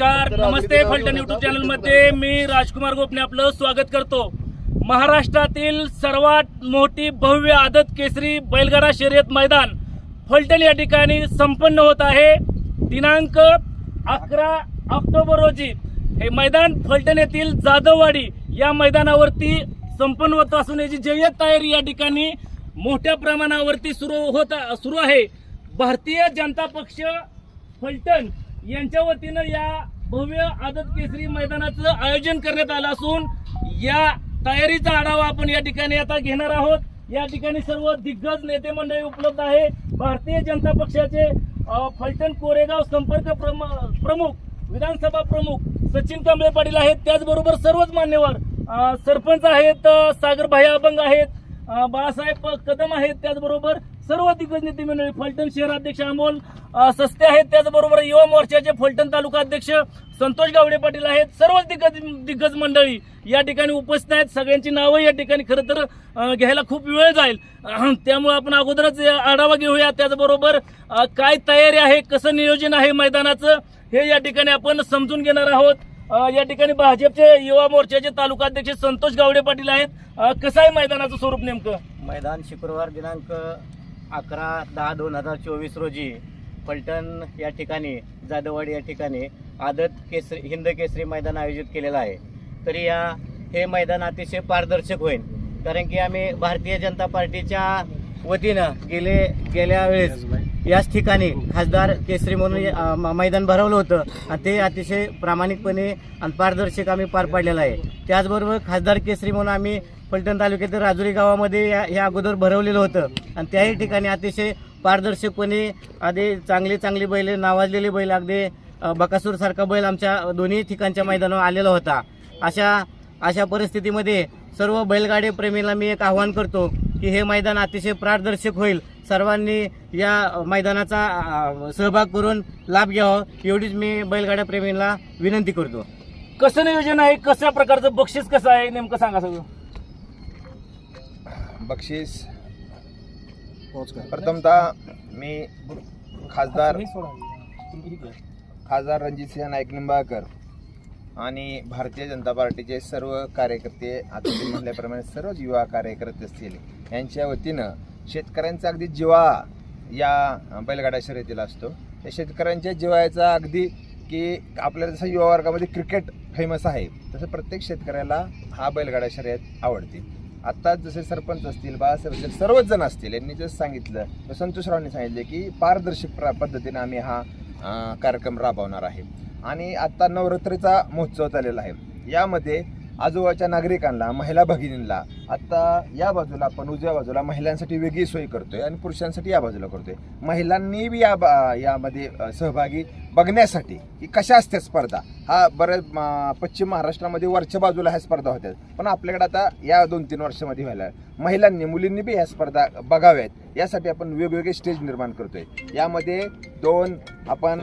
नमस्कार नमस्ते फलटण युट्यूब चॅनलमध्ये मी राजकुमार गोपने आपलं स्वागत करतो. महाराष्ट्रातील सर्वात मोठी भव्य आदत केसरी बैलगाडा शर्यत मैदान फलटण या ठिकाणी संपन्न होत आहे. दिनांक अकरा ऑक्टोबर रोजी हे मैदान फलटण येथील जाधववाडी या मैदानावरती संपन्न होत असून याची जय्यत तयारी या ठिकाणी मोठ्या प्रमाणावरती सुरू होत सुरू आहे. भारतीय जनता पक्ष फलटण यांच्या वतीनं या भव्य आदत केसरी मैदानाचं आयोजन करण्यात आलं असून या तयारीचा आढावा आपण या ठिकाणी आता घेणार आहोत. या ठिकाणी सर्व दिग्गज नेते मंडळी उपलब्ध आहे भारतीय जनता पक्षाचे फलटण कोरेगाव संपर्क प्रमुख विधानसभा प्रमुख सचिन कांबळे पाटील आहेत. त्याचबरोबर सर्वच मान्यवर सरपंच आहेत सागरभाई अभंग आहेत बाळासाहेब कदम आहेत. त्याचबरोबर सर्व दिग्गज नेते मंडळी फलटण शहराध्यक्ष अमोल सस्ते आहेत. त्याचबरोबर युवा मोर्चाचे फलटण तालुका अध्यक्ष संतोष गावडे पाटील आहेत. सर्वच दिग्गज दिग्गज मंडळी या ठिकाणी उपस्थित आहेत. सगळ्यांची नावं या ठिकाणी खरं तर घ्यायला खूप वेळ जाईल. त्यामुळे आपण अगोदरच आढावा घेऊया. त्याचबरोबर काय तयारी आहे कसं नियोजन आहे मैदानाचं हे या ठिकाणी आपण समजून घेणार आहोत. या ठिकाणी भाजपचे युवा मोर्चाचे तालुका अध्यक्ष संतोष गावडे पाटील आहेत. कसं आहे मैदानाचं स्वरूप नेमकं? मैदान शुक्रवार दिनांक अकरा दहा दोन हजार चोवीस रोजी फलटण या ठिकाणी जाधववाडी या ठिकाणी आदत केसरी हिंद केसरी मैदान आयोजित केलेलं आहे. तरी या हे मैदान अतिशय पारदर्शक होईल. कारण की आम्ही भारतीय जनता पार्टीच्या वतीनं गेले गेल्या वेळेस याच ठिकाणी खासदार केसरी म्हणून मैदान भरवलं होतं. आणि ते अतिशय प्रामाणिकपणे आणि पारदर्शक आम्ही पार पाडलेलं आहे. त्याचबरोबर खासदार केसरी म्हणून आम्ही फलटण तालुक्यातील राजुरी गावामध्ये या या अगोदर भरवलेलं होतं. आणि त्याही ठिकाणी अतिशय पारदर्शकपणे आधी चांगली चांगली बैल नावाजलेली बैल अगदी बकासूरसारखा बैल आमच्या दोन्ही ठिकाणच्या मैदानावर आलेला होता. अशा अशा परिस्थितीमध्ये सर्व बैलगाडी प्रेमीला मी एक आव्हान करतो. की हे मैदान अतिशय पारदर्शक होईल. सर्वांनी या मैदानाचा सहभाग करून लाभ घ्यावा. एवढीच मी बैलगाड्या प्रेमींना विनंती करतो. कसं नियोजन आहे? कशा प्रकारचं बक्षीस कसं आहे? नेमकं सांगा सगळं. बक्षीस? प्रथमतः मी खासदार खासदार रणजितसिंह नाईक निंबाळकर. आणि भारतीय जनता पार्टीचे सर्व कार्यकर्ते आता तुम्ही म्हटल्याप्रमाणे सर्वच युवा कार्यकर्ते असतील यांच्या वतीनं शेतकऱ्यांचा अगदी जिवा या बैलगाडा शर्यतीला असतो. त्या शेतकऱ्यांच्या जिवाळ्याचा अगदी की आपल्याला जसं युवा वर्गामध्ये क्रिकेट फेमस आहे तसं प्रत्येक शेतकऱ्याला हा बैलगाडा शर्यत आवडते. आत्ताच जसे सरपंच असतील बाळासाहेब असतील सर्वच जण असतील यांनी जसं सांगितलं संतोषरावांनी सांगितले की पारदर्शक प्र पद्धतीनं आम्ही हा कार्यक्रम राबवणार आहे. आणि आत्ता नवरात्रीचा महोत्सव चाललेला आहे. यामध्ये आजूबाजूच्या नागरिकांना महिला भगिनींना आत्ता या बाजूला आपण उजव्या बाजूला महिलांसाठी वेगळी सोय करतोय आणि पुरुषांसाठी या बाजूला करतोय. महिलांनी बी या बा- यामध्ये सहभागी बघण्यासाठी की कशा असते स्पर्धा? हा बऱ्याच पश्चिम महाराष्ट्रामध्ये वरच्या बाजूला ह्या स्पर्धा होत्या पण आपल्याकडे आता या दोन तीन वर्षामध्ये व्हायला महिलांनी मुलींनी बी ह्या स्पर्धा बघाव्यात. यासाठी आपण वेगवेगळे स्टेज निर्माण करतोय. यामध्ये दोन आपण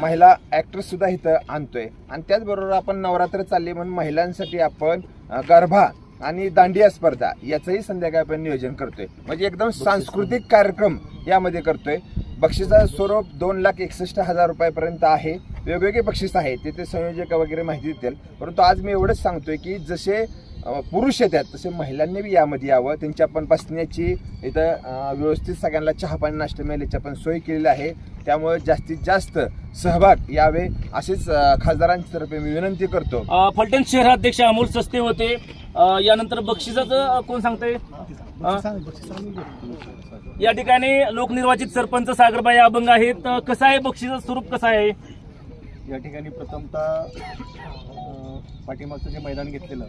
महिला ॲक्ट्रेस सुद्धा इथं आणतोय. आणि त्याचबरोबर आपण नवरात्र चालली म्हणून महिलांसाठी आपण अ, गरबा आणि दांडिया स्पर्धा याचंही संध्याकाळी आपण नियोजन करतोय. म्हणजे एकदम सांस्कृतिक कार्यक्रम यामध्ये करतोय. बक्षिसाचं स्वरूप दोन लाख एकसष्ट हजार रुपयापर्यंत आहे. वेगवेगळे बक्षीस आहेत. तिथे संयोजक वगैरे माहिती देतील. परंतु आज मी एवढंच सांगतोय की जसे पुरुष येतात तसे महिलांनी बी यामध्ये यावं. त्यांची आपण बसण्याची इथं व्यवस्थित सगळ्यांना चहा पाणी नाश्ता मिळेल याची आपण सोय केलेली आहे. त्यामुळे जास्तीत जास्त सहभाग यावे अशीच अ, खासदारांच्या तर्फे मी विनंती करतो. फलटण शहराध्यक्ष अमोल सस्ते होते. यानंतर बक्षिसाचं कोण सांगतंय? अ, या ठिकाणी लोकनिर्वाचित सरपंच सागरबाई अभंग आहेत. कसं आहे बक्षिसाचं स्वरूप? कसं आहे? या ठिकाणी प्रथमतः पाठीमागचं जे मैदान घेतलेलं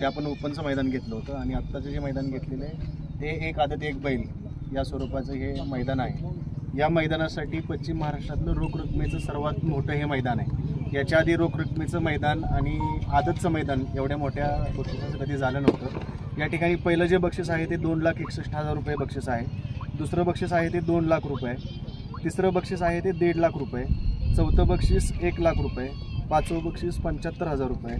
ते आपण ओपनचं मैदान घेतलं होतं आणि आत्ताचं जे मैदान घेतलेलं आहे ते एक आदत एक बैल या स्वरूपाचं हे मैदान आहे. या मैदानासाठी पश्चिम महाराष्ट्रातलं रोख रकमेचं सर्वात मोठं हे मैदान आहे. याच्या आधी रोख रकमेचं मैदान आणि आदतचं मैदान एवढ्या मोठ्या बक्षिसाचं कधी झालं नव्हतं. या ठिकाणी पहिलं जे बक्षीस आहे ते दोन लाख एकसष्ट हजार रुपये बक्षीस आहे. दुसरं बक्षीस आहे ते दोन लाख रुपये. तिसरं बक्षीस आहे ते दीड लाख रुपये. चौथं बक्षीस एक लाख रुपये. पाचवं बक्षीस पंच्याहत्तर हजार रुपये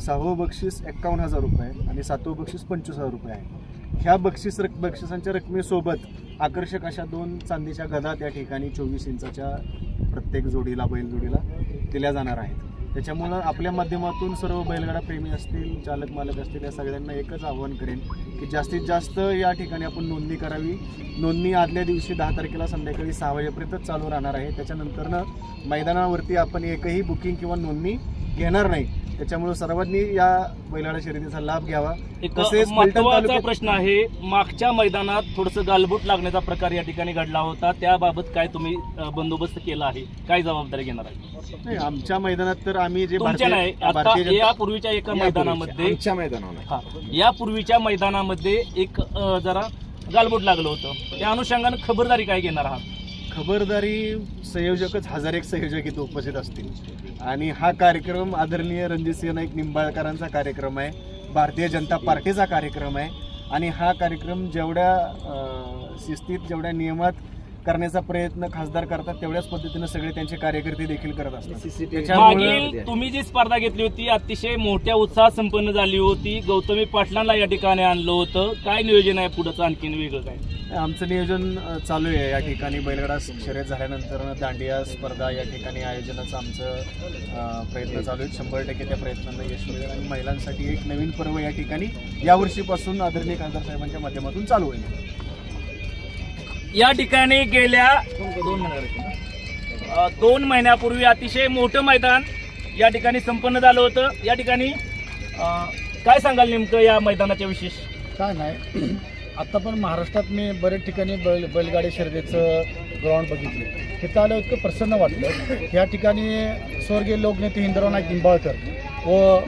सहावं बक्षीस एक्कावन्न हजार रुपये आणि सातवं बक्षीस पंचवीस हजार रुपये आहे. ह्या बक्षीस रक बक्षिसांच्या रकमेसोबत आकर्षक अशा दोन चांदीच्या गदा त्या ठिकाणी चोवीस इंचाच्या प्रत्येक जोडीला बैल जोडीला दिल्या जाणार आहेत. त्याच्यामुळं आपल्या माध्यमातून सर्व बैलगाडा प्रेमी असतील चालक मालक असतील या सगळ्यांना एकच आव्हान करेन की जास्तीत जास्त या ठिकाणी आपण नोंदणी करावी. नोंदणी आदल्या दिवशी दहा तारखेला संध्याकाळी सहा वाजेपर्यंतच चालू राहणार आहे. त्याच्यानंतरनं मैदानावरती आपण एकही बुकिंग किंवा नोंदणी घेणार नाही. त्याच्यामुळे सर्वांनी या बैलगाडा शर्यतीचा लाभ घ्यावा. एक तसेच पलटण महत्त्वाचा तालुक्यात- प्रश्न आहे मागच्या मैदानात थोडस गालबोट लागण्याचा प्रकार या ठिकाणी घडला होता. त्याबाबत काय तुम्ही अ, बंदोबस्त केला आहे? काय जबाबदारी घेणार आहे? नाही, आमच्या मैदानात तर आम्ही जे तुमच्या भारतीय नाही आता भारतीय जनता- यापूर्वीच्या एका मैदानामध्ये आमच्या मैदानावर. हा यापूर्वीच्या मैदानामध्ये एक अ, जरा गालबोट लागलं होतं. त्या अनुषंगानं खबरदारी काय घेणार आहात? खबरदारी संयोजकच हजार एक संयोजक इथे उपस्थित असतील. आणि हा कार्यक्रम आदरणीय रणजितसिंह नाईक निंबाळकरांचा कार्यक्रम आहे. भारतीय जनता पार्टीचा कार्यक्रम आहे. आणि हा कार्यक्रम जेवढ्या शिस्तीत जेवढ्या नियमात करण्याचा प्रयत्न खासदार करतात तेवढ्याच पद्धतीनं सगळे त्यांचे कार्यकर्ते देखील करत असतात. तुम्ही जी स्पर्धा घेतली होती अतिशय मोठ्या उत्साहात संपन्न झाली होती. गौतमी पाटलांना या ठिकाणी आणलं होतं. काय नियोजन आहे पुढचं? आणखीन वेगळं काय? आमचं नियोजन चालू आहे. या ठिकाणी बैलगाडा शर्यत झाल्यानंतर दांडिया स्पर्धा या ठिकाणी आयोजनाचं आमचं प्रयत्न चालू आहेत शंभर टक्के त्या प्रयत्नांना यश मिळेल आणि महिलांसाठी एक नवीन पर्व या ठिकाणी यावर्षीपासून आदरणीय खासदार साहेबांच्या माध्यमातून चालू होईल. या ठिकाणी गेल्या दोन महिन्यापूर्वी अतिशय मोठं मैदान या ठिकाणी संपन्न झालं होतं. या ठिकाणी काय सांगाल नेमकं या मैदानाच्या विशेष? काय नाही. आता पण महाराष्ट्रात मी बरेच ठिकाणी बैल बैलगाडी शर्यतीचं ग्राउंड बघितले. तिथं आलं इतकं प्रसन्न वाटलं. या ठिकाणी स्वर्गीय लोकनेते हिंदराव नाईक निंबाळकर व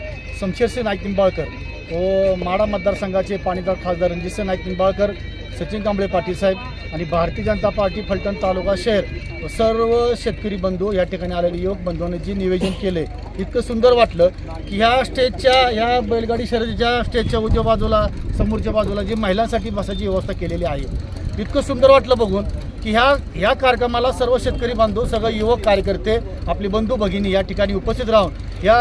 शमशेरसिंह नाईक निंबाळकर व माडा मतदारसंघाचे पाणीदार खासदार रणजितसिंह नाईक निंबाळकर सचिन कांबळे पाटील साहेब आणि भारतीय जनता पार्टी फलटण तालुका शहर सर्व शेतकरी बंधू या ठिकाणी आलेले युवक बंधूंनी जे निवेदन केले इतकं सुंदर वाटलं की ह्या स्टेजच्या ह्या बैलगाडी शर्यतीच्या स्टेजच्या उजव्या बाजूला समोरच्या बाजूला जी महिलांसाठी बसायची व्यवस्था केलेली आहे इतकं सुंदर वाटलं बघून की ह्या ह्या कार्यक्रमाला सर्व शेतकरी बांधव सगळे युवक कार्यकर्ते आपले बंधू भगिनी या ठिकाणी उपस्थित राहून या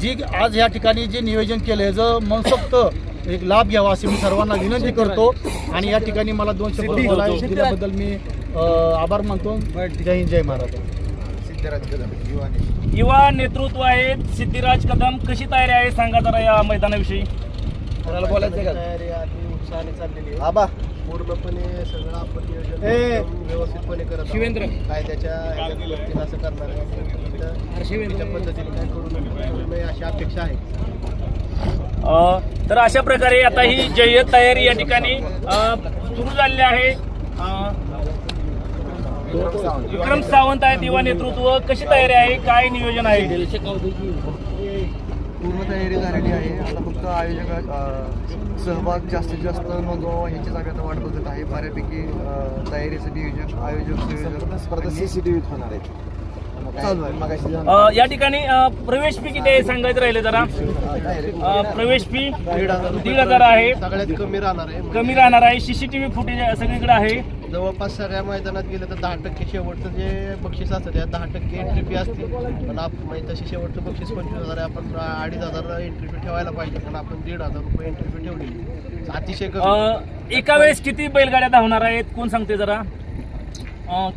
जी आज या ठिकाणी जे नियोजन केलं आहे जर मनसोक्त एक लाभ घ्यावा अशी मी सर्वांना विनंती करतो. आणि या ठिकाणी मला दोन शब्द बोलायला दिल्याबद्दल मी आभार मानतो. जय हिंद जय महाराज. सिद्धराज कदम युवा नेते. युवा नेतृत्व आहेत. सिद्धिराज कदम कशी तयारी आहे सांगा जरा या मैदानाविषयी? तयारी आधी उत्साहाने चाललेली आहे. आबा पूर्णपणे सगळं आपण नियोजन व्यवस्थितपणे करत. शिवेंद्र. कायद्याच्या पद्धतीनं असं करणार आहे. शिवेंद्रच्या पद्धतीने काय करू करू नये अशी अपेक्षा आहे. तर अशा प्रकारे आता ही जय्यत तयारी या ठिकाणी सुरू झालेली आहे. विक्रम सावंत आहेत युवा नेतृत्व. कशी तयारी आहे? काय नियोजन आहे? पूर्ण तयारी झालेली आहे. आता फक्त आयोजक सहभाग जास्तीत जास्त नोंदवावा ह्याची जागा आता वाट बघत आहे. बऱ्यापैकी तयारीचं नियोजन आयोजक स्पर्धा आणि सीसीटीव्हीत होणार आहेत चालू आहे. मगाशी अ, या ठिकाणी अ, प्रवेश फी किती आहे? सांगायचं राहिले जरा. अ, प्रवेश फी दीड हजार आहे. सगळ्यात कमी राहणार आहे. कमी राहणार आहे. सीसीटीव्ही फुटेज सगळीकडे आहे. जवळपास सगळ्या मैदानात गेलं तर दहा टक्के शेवटचं जे बक्षीस असतं त्यात दहा टक्के एंट्री फी असते. पण आपण तशी शेवटचं बक्षीस पंचवीस हजार आहे. आपण अडीच हजार एंट्री फी ठेवायला पाहिजे. पण आपण दीड हजार रुपये एंट्री फी ठेवली अतिशय अ, एका वेळेस किती बैलगाड्या धावणार आहेत? कोण सांगते जरा?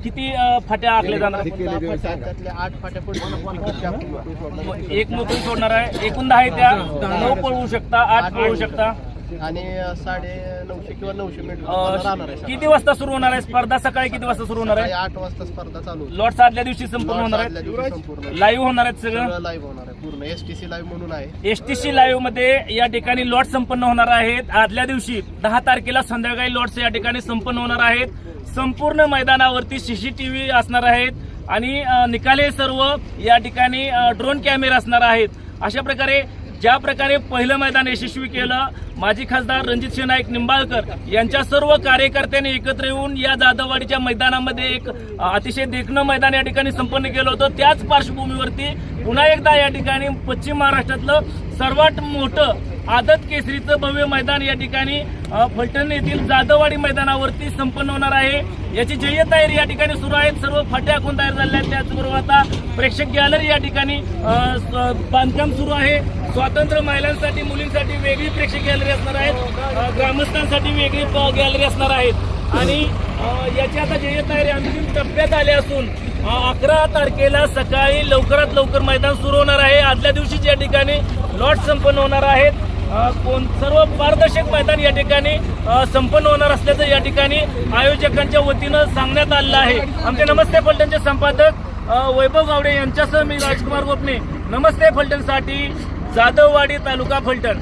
किती फाट्या आखल्या जाणार? दहा फाट्या, आठ फाट्या पडतील एक मोकळी सोडणार आहे. एकूण दहा आहे त्या. नऊ पळवू शकता आठ पळवू शकता. आणि साडे नऊशे किंवा नऊशे मीटर राहणार आहे किती वाजता सुरू होणार आहे स्पर्धा? सकाळी किती वाजता सुरू होणार सकाळी आहे आठ वाजता स्पर्धा चालू होईल. लॉट्स आदल्या दिवशी संपूर्ण होणार आदल्या दिवशी आहेत संपूर्ण. लाईव्ह होणार आहेत सगळं? लाईव्ह होणार आहे. पूर्ण एस टी सी लाईव्ह म्हणून आहे. एस टी सी लाईव्हमध्ये या ठिकाणी लॉट संपन्न होणार आहेत. आदल्या दिवशी दहा तारखेला संध्याकाळी लॉट्स या ठिकाणी संपन्न होणार आहेत. संपूर्ण मैदानावरती सीसीटीव्ही असणार आहेत. आणि अ, निकाले सर्व या ठिकाणी ड्रोन कॅमेरे असणार आहेत. अशा प्रकारे ज्या प्रकारे पहिलं मैदान यशस्वी केलं माजी खासदार रणजित नाईक निंबाळकर यांच्या सर्व कार्यकर्त्यांनी एकत्र येऊन या जाधववाडीच्या मैदानामध्ये एक अतिशय देखणं मैदान या ठिकाणी संपन्न केलं होतं. त्याच पार्श्वभूमीवरती पुन्हा एकदा या ठिकाणी पश्चिम महाराष्ट्रातलं सर्वात मोठं आदत केसरीचं भव्य मैदान या ठिकाणी फलटण येथील जाधववाडी मैदानावरती संपन्न होणार आहे. याची जय्य तयारी या ठिकाणी सुरू आहेत. सर्व फाट्या आखून तयार झाल्या आहेत. त्याचबरोबर आता प्रेक्षक गॅलरी या ठिकाणी बांधकाम सुरू आहे. स्वातंत्र्य महिलांसाठी मुलींसाठी वेगळी प्रेक्षक गॅलरी असणार आहेत. ग्रामस्थांसाठी वेगळी गॅलरी असणार आहेत. आणि याची आता जे तयारी अंतिम टप्प्यात आली असून अकरा तारखेला सकाळी लवकरात लवकर मैदान सुरू होणार आहे. आदल्या दिवशीच या ठिकाणी लॉट संपन्न होणार आहेत. कोण सर्व पारदर्शक मैदान या ठिकाणी संपन्न होणार असल्याचं या ठिकाणी आयोजकांच्या वतीनं सांगण्यात आलेलं आहे. आमचे नमस्ते फलटणचे संपादक वैभव गावडे यांच्यासह मी राजकुमार गोपने. नमस्ते फलटणसाठी. जाधववाडी तालुका फलटण.